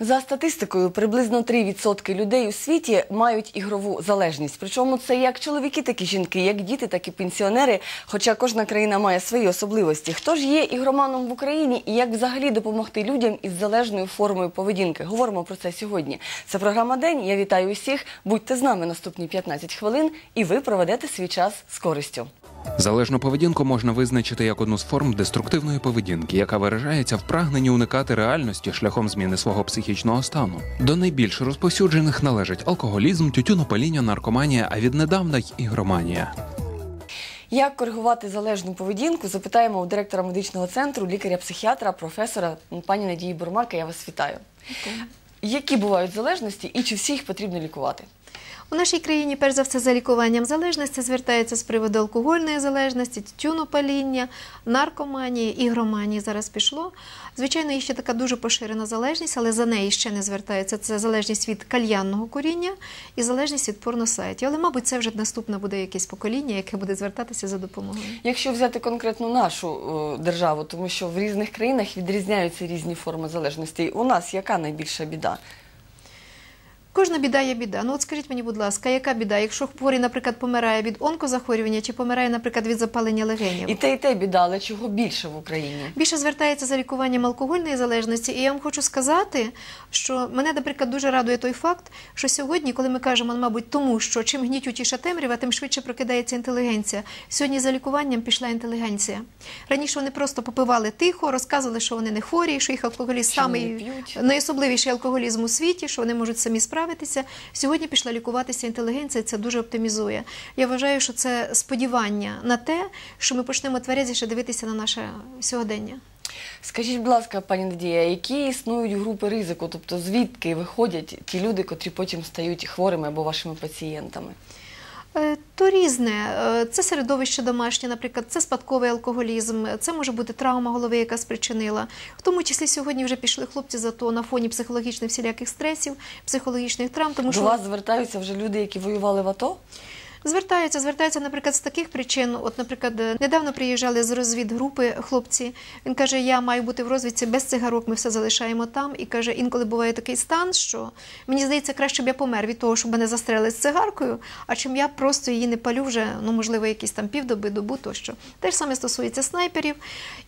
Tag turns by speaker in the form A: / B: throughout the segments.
A: За статистикою, приблизно 3% людей у світі мають ігрову залежність. Причому це як чоловіки, так і жінки, як діти, так і пенсіонери. Хоча кожна країна має свої особливості. Хто ж є ігроманом в Україні і як взагалі допомогти людям із залежною формою поведінки? Говоримо про це сьогодні. Це програма День. Я вітаю усіх. Будьте з нами наступні 15 хвилин, і ви проведете свій час з користю.
B: Залежну поведінку можна визначити як одну з форм деструктивної поведінки, яка виражається в прагненні уникати реальності шляхом зміни свого психічного стану. До найбільш розповсюджених належать алкоголізм, тютюнопаління, наркоманія, а віднедавна й ігроманія.
A: Як коригувати залежну поведінку? Запитаємо у директора медичного центру, лікаря-психіатра, професора пані Надії Бурмака. Я вас вітаю. Які бувають залежності і чи всі їх потрібно лікувати?
C: У нашій країні, перш за все, за лікуванням залежності звертаються з приводу алкогольної залежності, тютюнопаління, наркоманії, ігроманії зараз пішло. Звичайно, є ще така дуже поширена залежність, але за неї ще не звертаються. Це залежність від кальянного куріння і залежність від порносайтів. Але, мабуть, це вже наступне буде якесь покоління, яке буде звертатися за допомогою.
A: Якщо взяти конкретно нашу е, державу, тому що в різних країнах відрізняються різні форми залежності. У нас яка найбільша біда?
C: Кожна біда є біда. Ну от скажіть мені, будь ласка, яка біда? Якщо хворий, наприклад, помирає від онкозахворювання чи помирає, наприклад, від запалення легенів?
A: І те, і те біда, але чого більше в Україні?
C: Більше звертається за лікуванням алкогольної залежності, і я вам хочу сказати, що мене, наприклад, дуже радує той факт, що сьогодні, коли ми кажемо, мабуть, тому що чим гнітючіша темрява, тим швидше прокидається інтелігенція. Сьогодні за лікуванням пішла інтелігенція. Раніше вони просто попивали тихо, розказували, що вони не хворі, що їх алкоголізм самий найособливіший алкоголізм у світі, що вони можуть самі справитися. Сьогодні пішла лікуватися інтелігенція, це дуже оптимізує. Я вважаю, що це сподівання на те, що ми почнемо тверезіше дивитися на наше сьогодення.
A: Скажіть, будь ласка, пані Надія, які існують групи ризику? Тобто звідки виходять ті люди, котрі потім стають хворими або вашими пацієнтами?
C: Е, То різне. Е, Це середовище домашнє, наприклад, це спадковий алкоголізм, це може бути травма голови, яка спричинила. В тому числі сьогодні вже пішли хлопці за то на фоні психологічних всіляких стресів, психологічних травм. Тому
A: До
C: що
A: вас звертаються вже люди, які воювали в АТО?
C: Звертаються, звертаються, наприклад, з таких причин. От, наприклад, е, недавно приїжджали з розвідгрупи хлопці. Він каже: Я маю бути в розвідці без цигарок, ми все залишаємо там. І каже, інколи буває такий стан, що мені здається, краще б я помер від того, щоб мене застрелили з цигаркою, а чим я просто її не палю вже, ну можливо, якісь там півдоби, добу тощо. Те ж саме стосується снайперів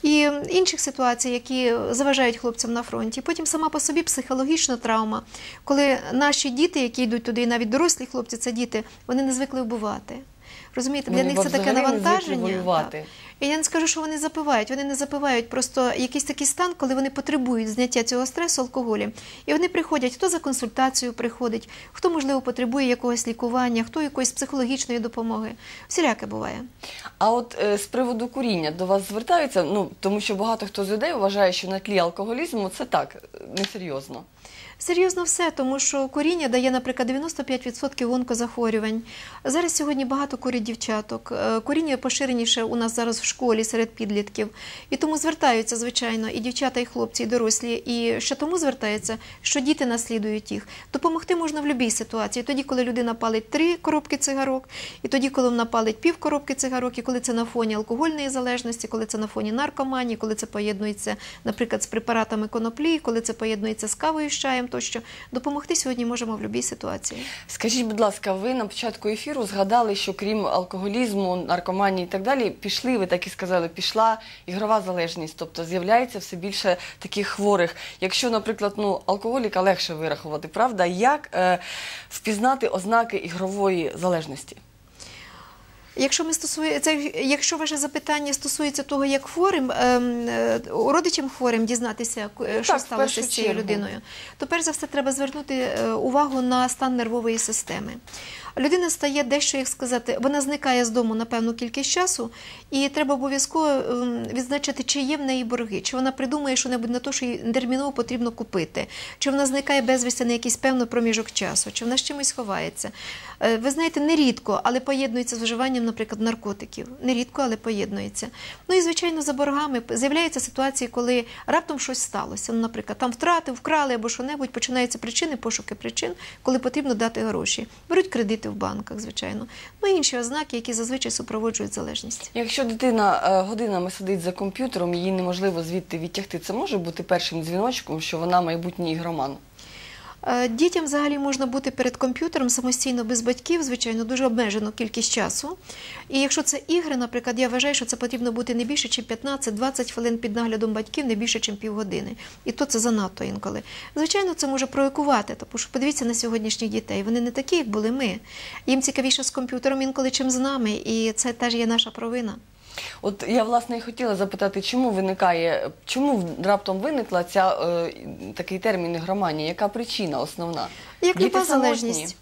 C: і інших ситуацій, які заважають хлопцям на фронті. Потім сама по собі психологічна травма, коли наші діти, які йдуть туди, і навіть дорослі хлопці, це діти, вони не звикли вбивати. Розумієте, для
A: Вони
C: них це таке навантаження.
A: воювати.
C: Так. І я не скажу, що вони запивають. Вони не запивають. Просто якийсь такий стан, коли вони потребують зняття цього стресу алкоголем. І вони приходять, хто за консультацією приходить, хто, можливо, потребує якогось лікування, хто якоїсь психологічної допомоги. Всіляке буває.
A: А от е, з приводу куріння до вас звертаються? Ну тому що багато хто з людей вважає, що на тлі алкоголізму це так е, несерйозно.
C: Серйозно все, тому що куріння дає, наприклад, 95% онкозахворювань. Зараз сьогодні багато курять дівчаток. Е, Куріння поширеніше у нас зараз в школі серед підлітків. І тому звертаються, звичайно, і дівчата, і хлопці, і дорослі. І ще тому звертаються, що діти наслідують їх. Допомогти можна в будь-якій ситуації. Тоді, коли людина палить три коробки цигарок, і тоді, коли вона палить пів коробки цигарок, і коли це на фоні алкогольної залежності, коли це на фоні наркоманії, коли це поєднується, наприклад, з препаратами коноплі, коли це поєднується з кавою з чаєм тощо. Допомогти сьогодні можемо в будь-якій ситуації.
A: Скажіть, будь ласка, ви на початку ефіру згадали, що крім алкоголізму, наркоманії і так далі, пішли, ви так і сказали, пішла ігрова залежність, тобто з'являється все більше таких хворих. Якщо, наприклад, ну алкоголіка легше вирахувати, правда, як е, впізнати ознаки ігрової залежності?
C: Якщо ми стосує, це, якщо ваше запитання стосується того, як хворим ем, е, родичам хворим дізнатися, е, що
A: так,
C: сталося з цією
A: чергу.
C: людиною, то перш за все треба звернути е, увагу на стан нервової системи. Людина стає дещо, як сказати, вона зникає з дому на певну кількість часу, і треба обов'язково ем, відзначити, чи є в неї борги, чи вона придумає що-небудь на те, що їй терміново потрібно купити, чи вона зникає безвісти на якийсь певний проміжок часу, чи вона з чимось ховається. Е, Ви знаєте, нерідко, але поєднується з вживанням, наприклад, наркотиків. Нерідко, але поєднується. Ну і звичайно, за боргами з'являються ситуації, коли раптом щось сталося. Ну, наприклад, там втрати, вкрали або що-небудь, починаються причини, пошуки причин, коли потрібно дати гроші. Беруть кредити в банках, звичайно. Ну і інші ознаки, які зазвичай супроводжують залежність.
A: Якщо дитина е, годинами сидить за комп'ютером, її неможливо звідти відтягти, це може бути першим дзвіночком, що вона майбутній ігроман.
C: Е, Дітям взагалі можна бути перед комп'ютером самостійно без батьків, звичайно, дуже обмежену кількість часу. І якщо це ігри, наприклад, я вважаю, що це потрібно бути не більше, ніж 15-20 хвилин під наглядом батьків, не більше, ніж півгодини. І то це занадто інколи. Звичайно, це може провокувати, тому що подивіться на сьогоднішніх дітей. Вони не такі, як були ми. Їм цікавіше з комп'ютером інколи, чим з нами, і це теж є наша провина.
A: От я власне і хотіла запитати, чому виникає, чому раптом виникла ця е, такий термін ігроманія? Яка причина основна?
C: Як люба залежність.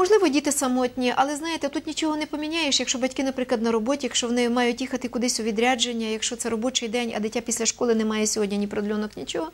C: Можливо, діти самотні, але знаєте, тут нічого не поміняєш, якщо батьки, наприклад, на роботі, якщо вони мають їхати кудись у відрядження, якщо це робочий день, а дитя після школи не має сьогодні ні продльонок, нічого,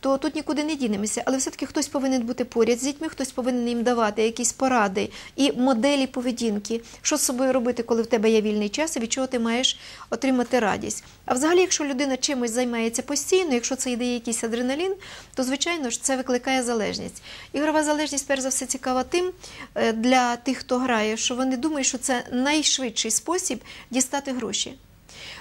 C: то тут нікуди не дінемося. Але все-таки хтось повинен бути поряд з дітьми, хтось повинен їм давати якісь поради і моделі поведінки, що з собою робити, коли в тебе є вільний час, і від чого ти маєш отримати радість. А взагалі, якщо людина чимось займається постійно, якщо це йде якийсь адреналін, то звичайно ж це викликає залежність. Ігрова залежність, перш за все, цікава тим е, для тих, хто грає, що вони думають, що це найшвидший спосіб дістати гроші.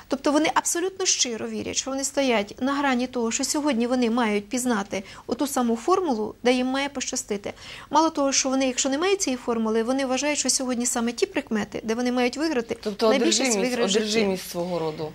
C: Тобто вони абсолютно щиро вірять, що вони стоять на грані того, що сьогодні вони мають пізнати оту саму формулу, де їм має пощастити. Мало того, що вони, якщо не мають цієї формули, вони вважають, що сьогодні саме ті прикмети, де вони мають виграти
A: Тобто
C: своїх
A: одержимість,
C: гри
A: одержимість свого роду.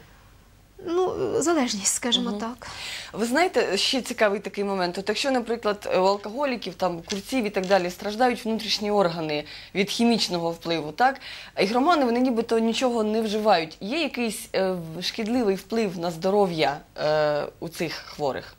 C: Ну, залежність, скажімо
A: угу.
C: так.
A: Ви знаєте, ще цікавий такий момент. От якщо, наприклад, у алкоголіків, там курців і так далі страждають внутрішні органи від хімічного впливу, так ігромани вони нібито нічого не вживають. Є якийсь е, шкідливий вплив на здоров'я е, у цих хворих?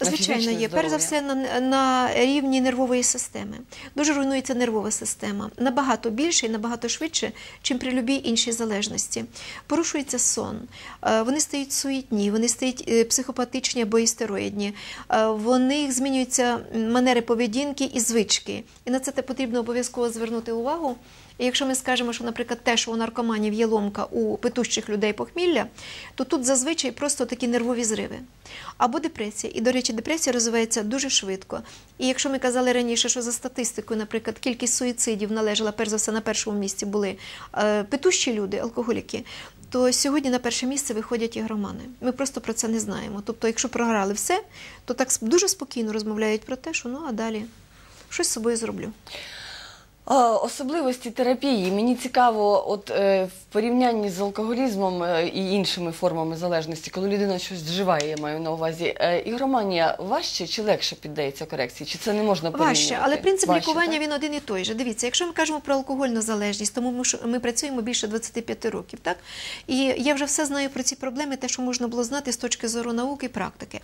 C: Звичайно, є. Перш за все, на, на рівні нервової системи. Дуже руйнується нервова система. Набагато більше і набагато швидше, чим при любій іншій залежності. Порушується сон, е, вони стають суетні, вони стають е, психопатичні або істероїдні, е, в них змінюються манери поведінки і звички. І на це потрібно обов'язково звернути увагу. І якщо ми скажемо, що, наприклад, те, що у наркоманів є ломка у питущих людей похмілля, то тут зазвичай просто такі нервові зриви. Або депресія. І, до речі, депресія розвивається дуже швидко. І якщо ми казали раніше, що за статистикою, наприклад, кількість суїцидів належала, перш за все, на першому місці були е, питущі люди, алкоголіки, то сьогодні на перше місце виходять ігромани. Ми просто про це не знаємо. Тобто, якщо програли все, то так дуже спокійно розмовляють про те, що ну а далі щось з собою зроблю.
A: Особливості терапії. Мені цікаво, от е, в порівнянні з алкоголізмом е, і іншими формами залежності, коли людина щось вживає, я маю на увазі, е, ігроманія важче чи легше піддається корекції? Чи це не можна порівнювати?
C: Важче, але принцип
A: Важче,
C: лікування
A: так?
C: він один і той же. Дивіться, якщо ми кажемо про алкогольну залежність, тому ми, ми працюємо більше 25 років, так? І я вже все знаю про ці проблеми, те, що можна було знати з точки зору науки і практики.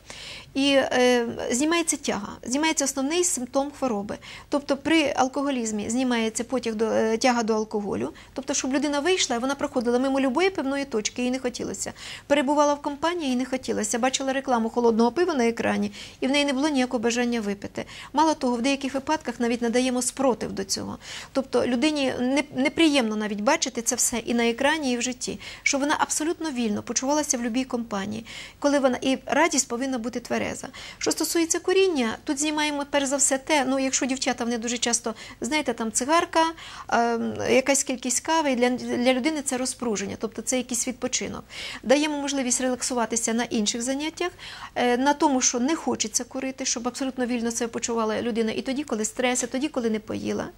C: І е, знімається тяга, знімається основний симптом хвороби. Тобто при алкоголізмі знімається потяг до е, тяга до алкоголю, тобто, щоб людина вийшла, вона проходила мимо любої певної точки, їй не хотілося. Перебувала в компанії, їй не хотілося. Бачила рекламу холодного пива на екрані, і в неї не було ніякого бажання випити. Мало того, в деяких випадках навіть надаємо спротив до цього. Тобто людині неприємно навіть бачити це все і на екрані, і в житті, що вона абсолютно вільно почувалася в будь-якій компанії, коли вона і радість повинна бути твереза. Що стосується куріння, тут знімаємо перш за все те, ну якщо дівчата вони дуже часто, знаєте, там цигарка, е, якась кількість кави, і для, для людини це розпруження, тобто це якийсь відпочинок. Даємо можливість релаксуватися на інших заняттях, е, на тому, що не хочеться курити, щоб абсолютно вільно себе почувала людина і тоді, коли стрес, і тоді, коли не поїла.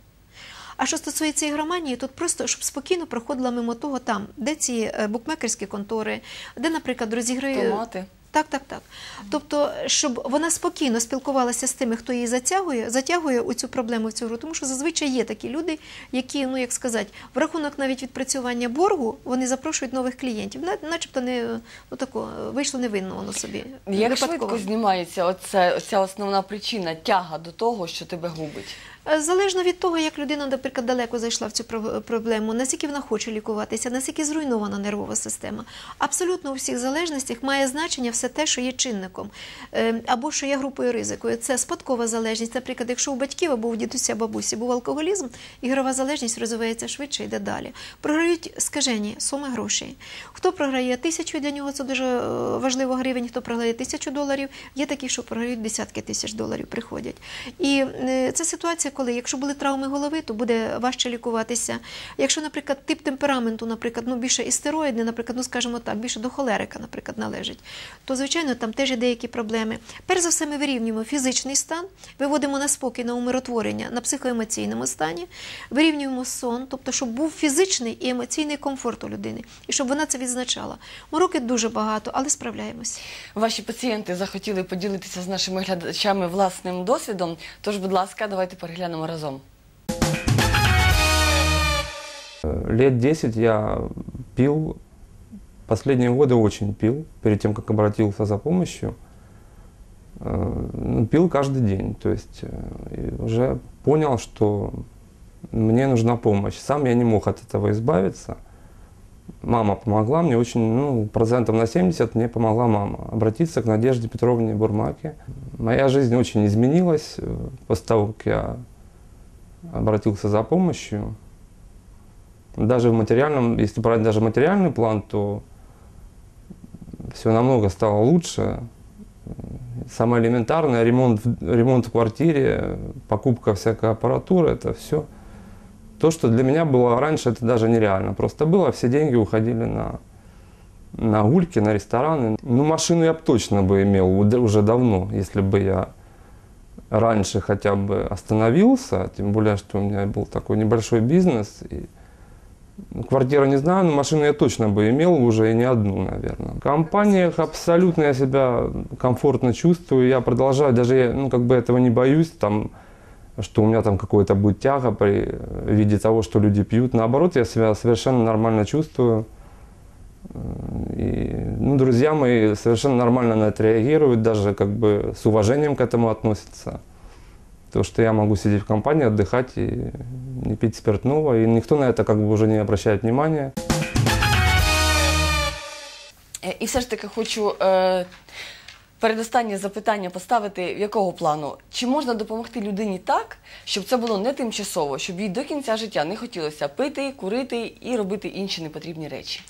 C: А що стосується ігроманії, тут просто щоб спокійно проходила мимо того там, де ці е, букмекерські контори, де, наприклад, розігрує
A: Томати.
C: Так, так, так. Тобто, щоб вона спокійно спілкувалася з тими, хто її затягує, затягує у цю проблему в цю гру, тому що зазвичай є такі люди, які, ну як сказати, в рахунок навіть відпрацювання боргу, вони запрошують нових клієнтів, начебто не ну тако вийшло невинно воно собі.
A: Як
C: випадково.
A: швидко знімається оце, оця основна причина тяга до того, що тебе губить?
C: Е, Залежно від того, як людина, наприклад, далеко зайшла в цю проблему, наскільки вона хоче лікуватися, наскільки зруйнована нервова система. Абсолютно у всіх залежностях має значення все те, що є чинником е, або що є групою ризику. Це спадкова залежність. Наприклад, якщо у батьків або у дідуся бабусі був алкоголізм, ігрова залежність розвивається швидше йде далі. Програють скажені суми грошей. Хто програє тисячу, для нього це дуже е, важливо гривень, хто програє тисячу доларів, є такі, що програють десятки тисяч доларів, приходять. І е, це ситуація, коли, якщо були травми голови, то буде важче лікуватися. Якщо, наприклад, тип темпераменту, наприклад, ну більше істероїдний, наприклад, ну скажімо так, більше до холерика, наприклад, належить, то звичайно там теж є деякі проблеми. Перш за все, ми вирівнюємо фізичний стан, виводимо на спокій, на умиротворення на психоемоційному стані, вирівнюємо сон, тобто, щоб був фізичний і емоційний комфорт у людини, і щоб вона це відзначала. Мороки дуже багато, але справляємося.
A: Ваші пацієнти захотіли поділитися з нашими глядачами власним досвідом. Тож, будь ласка, давайте переглянемо разом.
D: Лет 10 я пил, последние годы очень пил, перед тем, как обратился за помощью. Э, ну, Пил каждый день, то есть э, уже понял, что мне нужна помощь. Сам я не мог от этого избавиться. Мама помогла мне очень, ну, процентов на 70 мне помогла мама обратиться к Надежде Петровне Бурмаке. Моя жизнь очень изменилась э, после того, как я обратился за помощью даже в материальном, если брать даже материальный план, то все намного стало лучше. Самое элементарное, ремонт, ремонт в квартире, покупка всякой аппаратуры, это все. То, что для меня было раньше, это даже нереально. Просто было, все деньги уходили на, на гульки, на рестораны. Ну, машину я бы точно бы имел уже давно, если бы я раньше хотя бы остановился, тем более, что у меня был такой небольшой бизнес. И Квартира не знаю, но машину я точно бы имел уже и не одну, наверное. В компаниях абсолютно я себя комфортно чувствую. Я продолжаю, даже я, ну, как бы этого не боюсь, там, что у меня там какое-то будет тяга при виде того, что люди пьют. Наоборот, я себя совершенно нормально чувствую. И, ну, друзья мои совершенно нормально на это реагируют, даже как бы с уважением к этому относятся. То, что я могу сидеть в компании, отдыхать и не пить спиртного, и никто на это как бы уже не обращает внимания.
A: Е, І все ж таки хочу е, передостаннє запитання поставити якого плану? Чи можна допомогти людині так, щоб це було не тимчасово, щоб їй до кінця життя не хотілося пити, курити і робити інші непотрібні речі?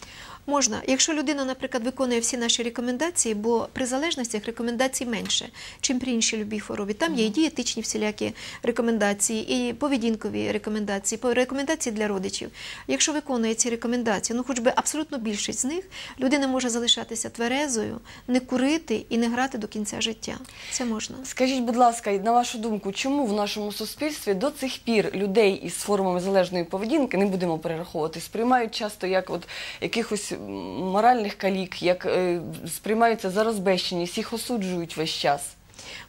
C: Можна, якщо людина, наприклад, виконує всі наші рекомендації, бо при залежностях рекомендацій менше, чим при іншій любій хворобі. Там є і дієтичні всілякі рекомендації, і поведінкові рекомендації, рекомендації для родичів. Якщо виконує ці рекомендації, ну хоч би абсолютно більшість з них, людина може залишатися тверезою, не курити і не грати до кінця життя. Це можна.
A: Скажіть, будь ласка, на вашу думку, чому в нашому суспільстві до цих пір людей із формами залежної поведінки не будемо перераховувати, сприймають часто як от якихось моральних калік, як е, сприймаються за розбещеність, їх осуджують весь час.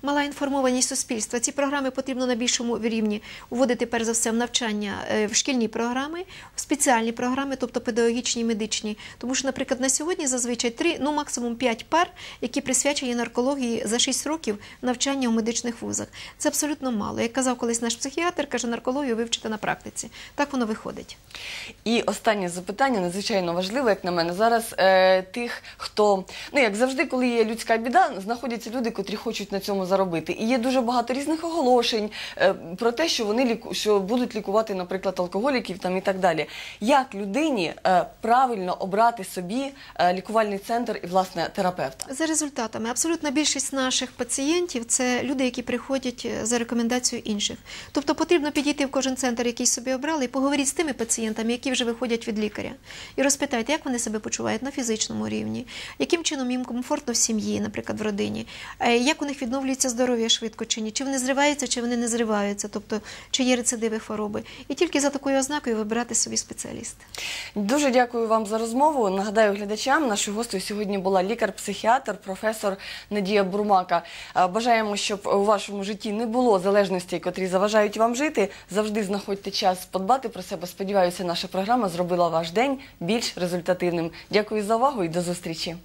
C: Мала інформованість суспільства. Ці програми потрібно на більшому рівні вводити перш за все в навчання е, в шкільні програми, в спеціальні програми, тобто педагогічні, медичні. Тому що, наприклад, на сьогодні зазвичай три, ну максимум п'ять пар, які присвячені наркології за 6 років навчання у медичних вузах. Це абсолютно мало. Як казав колись наш психіатр, каже, наркологію вивчити на практиці. Так воно виходить.
A: І останнє запитання надзвичайно важливе, як на мене. Зараз е, тих, хто ну як завжди, коли є людська біда, знаходяться люди, котрі хочуть на цьому заробити. І є дуже багато різних оголошень е, про те, що вони ліку, що будуть лікувати, наприклад, алкоголіків там і так далі. Як людині е, правильно обрати собі е, лікувальний центр і власне терапевта?
C: За результатами, абсолютна більшість наших пацієнтів це люди, які приходять за рекомендацією інших. Тобто потрібно підійти в кожен центр, який собі обрали, і поговорити з тими пацієнтами, які вже виходять від лікаря, і розпитайте, як вони себе почувають на фізичному рівні, яким чином їм комфортно в сім'ї, наприклад, в родині, як у них відновлюється здоров'я швидко чи ні, чи вони зриваються, чи вони не зриваються, тобто чи є рецидиви хвороби. І тільки за такою ознакою вибирати собі спеціаліста.
A: Дуже дякую вам за розмову. Нагадаю глядачам, нашою гостею сьогодні була лікар-психіатр, професор Надія Бурмака. Е, Бажаємо, щоб у вашому житті не було залежностей, котрі заважають вам жити. Завжди знаходьте час подбати про себе. Сподіваюся, наша програма зробила ваш день більш результативним. Дякую за увагу і до зустрічі.